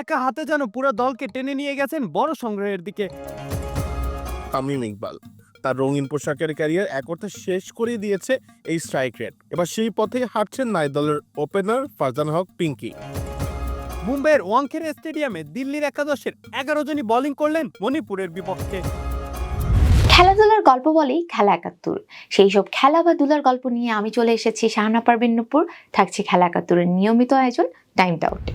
একা হাতে যেন পুরো দলকে টেনে নিয়ে গেছেন বড় সংগ্রহের দিকে। তামিম ইকবাল। তার রঙিন পোশাকের ক্যারিয়ার এক অর্থে শেষ করে দিয়েছে এই স্ট্রাইক রেট এবার সেই পথে হাঁটছেন নাই দলের ওপেনার ফারজান হক পিঙ্কি। মুম্বাইয়ের ওয়াংখেড়ে স্টেডিয়ামে দিল্লির একাদশের এগারো জনই বোলিং করলেন মণিপুরের বিপক্ষে। খেলাধুলার গল্প বলেই খেলা একাত্তর। সেই সব খেলা বা দুলার গল্প নিয়ে আমি চলে এসেছি শাহানা পারভিন নূপুর থাকছে খেলা একাত্তরের নিয়মিত আয়োজন টাইম আউটে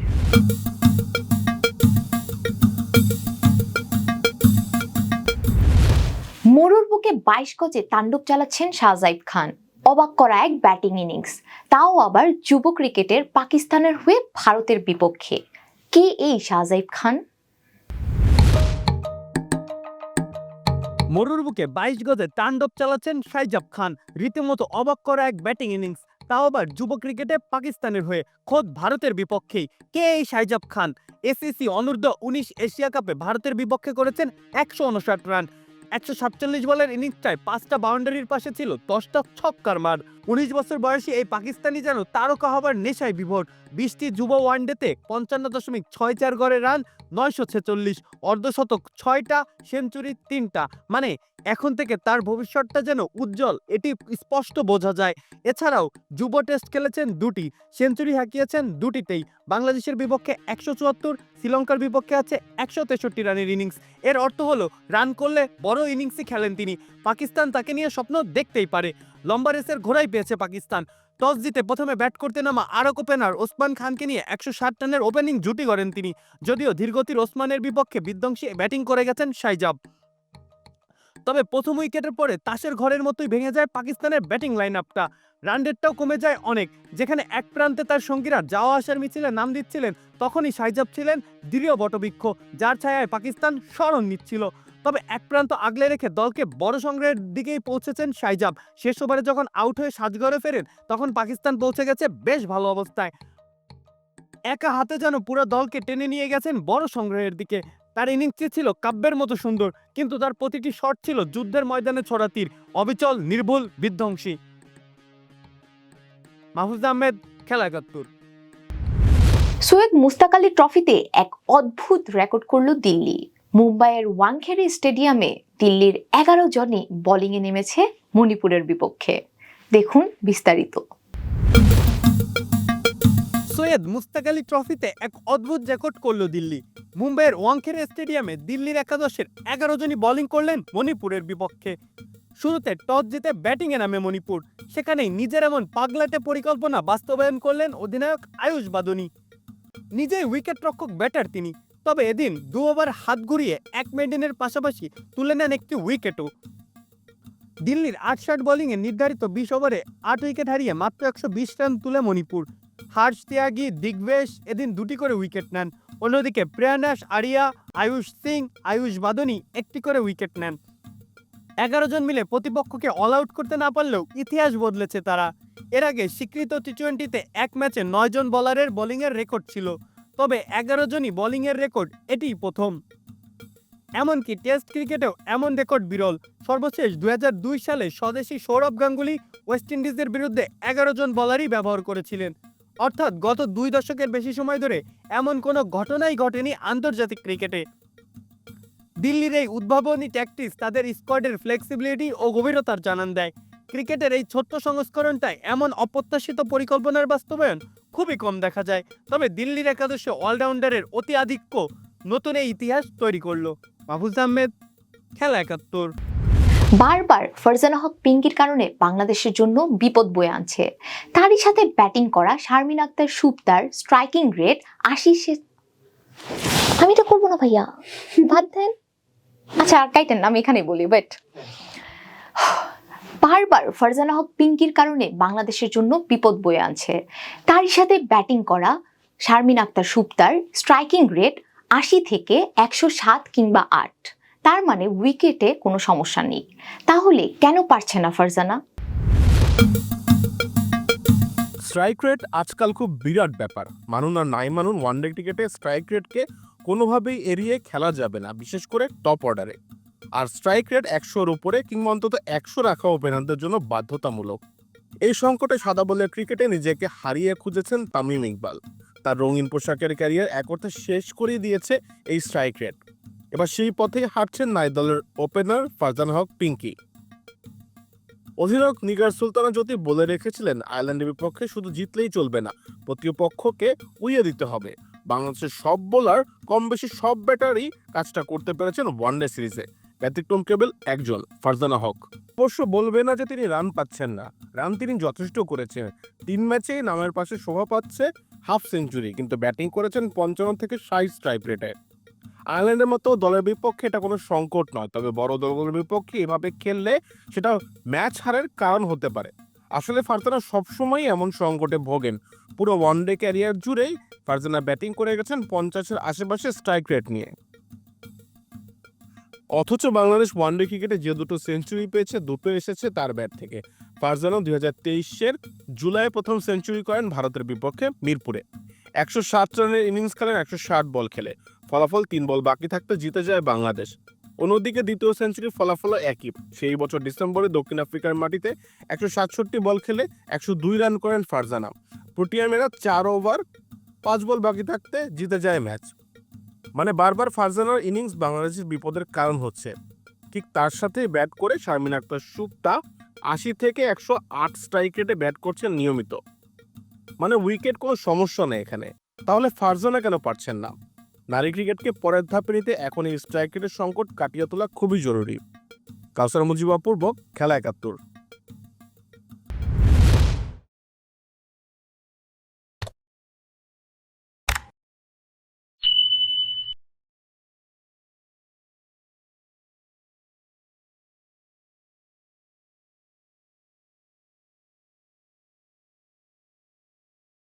মরুর বুকে বাইশ গজে তাণ্ডব চালাচ্ছেন শাহজাইব খান। অবাক করা এক ব্যাটিং ইনিংস। তাও আবার যুব ক্রিকেটের পাকিস্তানের হয়ে ভারতের বিপক্ষে। কে এই শাহজাইব খান? মরুর বুকে বাইশ গজে তাণ্ডব চালাচ্ছেন সাইজাব খান। রীতিমতো অবাক করা এক ব্যাটিং ইনিংস। তাও আবার যুব ক্রিকেটে পাকিস্তানের হয়ে খোদ ভারতের বিপক্ষেই। কে এই সাইজাব খান? এসিসি অনূর্ধ্ব উনিশ এশিয়া কাপে ভারতের বিপক্ষে করেছেন একশো উনষাট রান। একশো সাতচল্লিশ বলের ইনিংসটায় পাঁচটা বাউন্ডারির পাশে ছিল দশটা ছক্কার মার। উনিশ বছর বয়সী এই পাকিস্তানি যেন তারকা হবার নেশায় বিভোর। বিশটি যুব ওয়ানডেতে পঞ্চান্ন দশমিক ছয় চার গড়ে রান, নয়শো ছেচল্লিশ অর্ধশতক ছয়টা, সেঞ্চুরি তিনটা। মানে এখন থেকে তার ভবিষ্যৎটা যেন উজ্জ্বল, এটি স্পষ্ট বোঝা যায়। এছাড়াও যুব টেস্ট খেলেছেন দুটি, সেঞ্চুরি হাঁকিয়েছেন দুটিতেই। বাংলাদেশের বিপক্ষে একশো চুয়াত্তর, শ্রীলঙ্কার বিপক্ষে আছে একশো তেষট্টি রানের ইনিংস। এর অর্থ হলো, রান করলে বড় ইনিংসই খেলেন তিনি। পাকিস্তান তাকে নিয়ে স্বপ্ন দেখতেই পারে। লম্বা রেসের ঘোড়াই পেয়েছে পাকিস্তান। টস জিতে প্রথমে ব্যাট করতে নামা আরক ওপেনার ওসমান খানকে নিয়ে একশো ষাট রানের ওপেনিং জুটি করেন তিনি। যদিও ধীরগতির ওসমানের বিপক্ষে বিধ্বংসী ব্যাটিং করে গেছেন সাইজাব তবে প্রথম উইকেটের পরে তাসের ঘরের মতোই ভেঙে যায় পাকিস্তানের ব্যাটিং লাইন আপটা রান রেটটাও কমে যায় অনেক। যেখানে এক প্রান্তে তার সঙ্গীরা যাওয়া আসার মিছিলে নাম দিচ্ছিলেন, তখনই সাইজাব ছিলেন দৃঢ় বটবৃক্ষ, যার ছায়ায় পাকিস্তান স্মরণ নিচ্ছিল। তবে এক প্রান্ত আগলে রেখে দলকে বড় সংগ্রহের দিকেই পৌঁছেছেন সাইজাব। শেষ ওভারে যখন আউট হয়ে সাজঘরে ফেরেন, তখন পাকিস্তান পৌঁছে গেছে বেশ ভালো অবস্থায়। একা হাতে যেন পুরো দলকে টেনে নিয়ে গেছেন বড় সংগ্রহের দিকে। তার ইনিংসটি ছিল কাব্যের মতো সুন্দর, কিন্তু তার প্রতিটি শট ছিল যুদ্ধের ময়দানে ছড়া তীর, অবিচল, নির্ভুল, বিধ্বংসী। মাহফুজ আহমেদ খেলা একাত্তর। সৈয়দ মুস্তাক আলী ট্রফিতে এক অদ্ভুত রেকর্ড করল দিল্লি। মুম্বাইয়ের ওয়াংখেড়ে স্টেডিয়ামে দিল্লির এগারো জনই বোলিংয়ে নেমেছে মণিপুরের বিপক্ষে। দেখুন বিস্তারিত। সৈয়দ মুস্তাক আলী ট্রফিতে এক অদ্ভুত রেকর্ড করল দিল্লি। মুম্বাইয়ের ওয়াংখেড়ে স্টেডিয়ামে দিল্লির একাদশের এগারো জনই বোলিং করলেন মণিপুরের বিপক্ষে। শুরুতে টস জিতে ব্যাটিংয়ে নামে মণিপুর। সেখানেই নিজের এমন পাগলাটে পরিকল্পনা বাস্তবায়ন করলেন অধিনায়ক আয়ুষ বাদনী। নিজেই উইকেট রক্ষক ব্যাটার তিনি। তবে এদিন দু ওভার হাত ঘুরিয়ে এক মেডেনের পাশাপাশি তুলে নেন একটি উইকেটও। দিল্লির আট শাট বোলিংয়ে নির্ধারিত বিশ ওভারে আট উইকেট হারিয়ে মাত্র একশো বিশ রান তুলে মণিপুর। হার্ষ ত্যাগী, দিগ্বেশ এদিন দুটি করে উইকেট নেন। অন্যদিকে প্রেয়ানাস আরিয়া, আয়ুষ সিং, আয়ুষ বাদনী একটি করে উইকেট নেন। এগারো জন মিলে প্রতিপক্ষকে অল আউট করতে না পারলেও ইতিহাস বদলেছে তারা। এর আগে স্বীকৃত টি টোয়েন্টিতে এক ম্যাচে নয় জন বলারের বোলিংয়ের রেকর্ড ছিল, তবে এগারো জনই বোলিংয়ের রেকর্ড এটিই প্রথম। এমনকি টেস্ট ক্রিকেটেও এমন রেকর্ড বিরল। সর্বশেষ দু হাজার দুই সালে স্বদেশী সৌরভ গাঙ্গুলি ওয়েস্ট ইন্ডিজের বিরুদ্ধে এগারো জন বলারই ব্যবহার করেছিলেন। অর্থাৎ গত দুই দশকের বেশি সময় ধরে এমন কোনো ঘটনাই ঘটেনি আন্তর্জাতিক ক্রিকেটে দিল্লির এই উদ্ভাবনী ট্যাকটিস তাদের স্কোয়াডের ফ্লেক্সিবিলিটি ও গভীরতার জানান দেয়। ক্রিকেটের এই ছোট্ট সংস্করণটায় এমন অপ্রত্যাশিত পরিকল্পনার বাস্তবায়ন খুবই কম দেখা যায়, তবে দিল্লির একাদশে অলরাউন্ডারের অতি আধিক্য নতুন এই ইতিহাস তৈরি করল। মাহফুজ আহমেদ, খেলা একাত্তর। বারবার ফারজানা হক পিঙ্কির কারণে বাংলাদেশের জন্য বিপদ বয়ে আনছে। তারই সাথে ব্যাটিং করা শারমিন আক্তার সুপ্তার স্ট্রাইকিং রেট আশি আমি এটা করব না ভাইয়া। বাদ দেন। আচ্ছা আর কাইটেন, আমি এখানেই বলি বাট বারবার ফারজানা হক পিঙ্কির কারণে বাংলাদেশের জন্য বিপদ বয়ে আনছে। তারই সাথে ব্যাটিং করা শারমিন আক্তার সুপ্তার স্ট্রাইকিং রেট আশি থেকে একশো সাত কিংবা আট। তার মানে উইকেটে কোনো সমস্যা নেই। তাহলে কেন পারছে না ফারজানা? স্ট্রাইক রেট আজকাল খুব বিরাট ব্যাপার। মানুন আর নাই মানুন ওয়ানডে ক্রিকেটে স্ট্রাইক রেটকে কোনোভাবেই এড়িয়ে খেলা যাবে না, বিশেষ করে টপ অর্ডারে আর স্ট্রাইক রেট একশোর উপরে কিংবা অন্তত একশো রাখা ওপেনারদের জন্য বাধ্যতামূলক। এই সংকটে সাদা বলের ক্রিকেটে নিজেকে হারিয়ে খুঁজেছেন তামিম ইকবাল। তার রঙিন পোশাকের ক্যারিয়ার এক অর্থে শেষ করে দিয়েছে এই স্ট্রাইক রেট এবার সেই পথেই হাঁটছেন নাই দলের ওপেনার ফারজান হক পিঙ্কি। অধিনায়ক নিগার সুলতানা জ্যোতি বলে রেখেছিলেন, আয়ারল্যান্ডের বিপক্ষে শুধু জিতলেই চলবে না, প্রতিপক্ষকে উইয়ে দিতে হবে। বাংলাদেশের সব বোলার কম বেশি সব ব্যাটারই কাজটা করতে পেরেছেন ওয়ানডে সিরিজে ব্যতিক্রম কেবল একজন, ফারজানা হক। অবশ্য বলবে না যে তিনি রান পাচ্ছেন না। রান তিনি যথেষ্ট করেছেন। তিন ম্যাচে নামের পাশে শোভা পাচ্ছে হাফ সেঞ্চুরি কিন্তু ব্যাটিং করেছেন পঞ্চান্ন থেকে ষাট স্ট্রাইক রেটে আয়ারল্যান্ডের মতো দলের বিপক্ষে এটা কোনো সংকট নয়, তবে বড় দলগুলোর বিপক্ষে এভাবে খেললে সেটা ম্যাচ হারের কারণ হতে পারে। আসলে ফারজানা সবসময়ই এমন সংকটে ভোগেন। পুরো ওয়ানডে ক্যারিয়ার জুড়েই ফারজানা ব্যাটিং করে গেছেন পঞ্চাশের আশেপাশে স্ট্রাইক রেট নিয়ে। অথচ বাংলাদেশ ওয়ানডে ক্রিকেটে যে দুটো সেঞ্চুরি পেয়েছে, দুটো এসেছে তার ব্যাট থেকে। ফারজানা দুই হাজার তেইশের জুলাই প্রথম সেঞ্চুরি করেন ভারতের বিপক্ষে মিরপুরে। একশো সাত রানের ইনিংস খেলেন, একশো ষাট বল খেলে। ফলাফল তিন বল বাকি থাকতে জিতে যায় বাংলাদেশ। অন্যদিকে দ্বিতীয় সেঞ্চুরির ফলাফল একই। সেই বছর ডিসেম্বরে দক্ষিণ আফ্রিকার মাটিতে একশো সাতষট্টি বল খেলে একশো দুই রান করেন ফারজানা। প্রোটিয়ামেরা চার ওভার, পাঁচ বল বাকি থাকতে জিতে যায় ম্যাচ। মানে বারবার ফারজানার ইনিংস বাংলাদেশের বিপদের কারণ হচ্ছে। ঠিক তার সাথে ব্যাট করে শারমিন আক্তার সুপ্তা আশি থেকে একশো আট স্ট্রাইক রেটে ব্যাট করছেন নিয়মিত। মানে উইকেট কোনো সমস্যা নেই এখানে। তাহলে ফারজানা কেন পারছেন না? নারী ক্রিকেটকে পরের ধাপে নিতে এখন এই স্ট্রাইক সংকট কাটিয়ে তোলা খুবই জরুরি। কাউসার মুজিব অপূর্ব, খেলা একাত্তর।